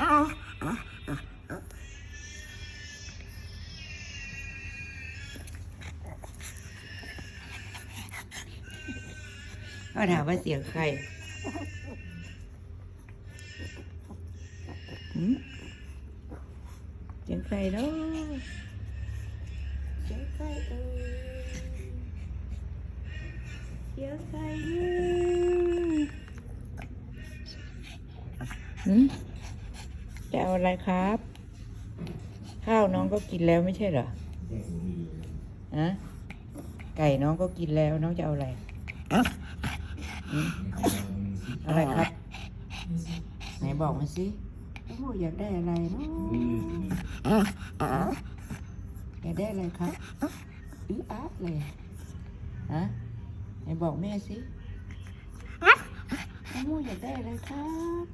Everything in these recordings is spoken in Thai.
ก็ถามว่าเสียงใครเสียงใครเนาะเสียงใครเอ่ยเสียงใครเนี่ย จะเอาอะไรครับ ข้าวน้องก็กินแล้วไม่ใช่เหรอฮะไก่น้องก็กินแล้วน้องจะเอาอะไรอะไรครับ ไหนบอกมาสิโอ้อยากได้อะไรเนาะอยากได้อะไรครับอื้ออาร์ตเลยฮะไหนบอกแม่สิโอ้อยากได้อะไรครับ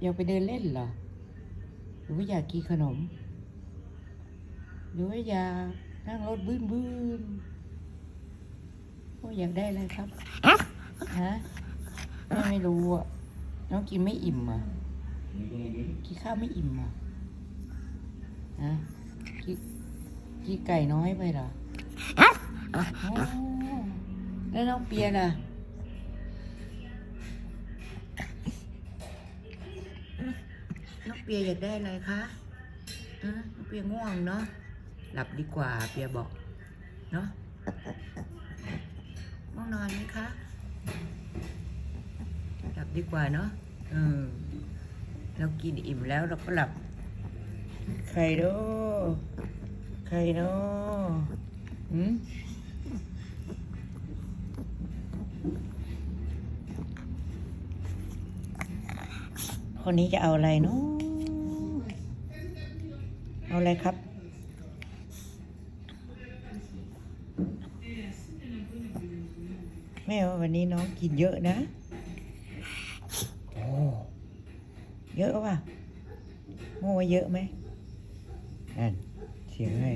อยากไปเดินเล่นเหรอห รือว่าอยากกินขนม หรือว่าอยากนั่งรถบื้นบื้นๆโอ้อยากได้อะไรครับฮะแม่ไม่รู้อะน้องกินไม่อิ่มอะกินข้าวไม่อิ่มอะฮะกินกินไก่น้อยไปเหรออ๋อแล้วน้องเปียล่ะ ปียอยากได้อะไรคะอะน้อเปียง่วงเนาะหลับดีกว่าเปียบอกเนาะง่วงนอนไหมคะหลับดีกว่าเนาะเออเรากินอิ่มแล้วเราก็หลับ ใครเนาะใครเนาะหืมคนนี้จะเอาอะไรเนาะ เอาอะไรครับ แม่ว่าวันนี้น้องกินเยอะนะ โอ้ เยอะว่ะโม่ว่าเยอะไหมนั่นเสียงให้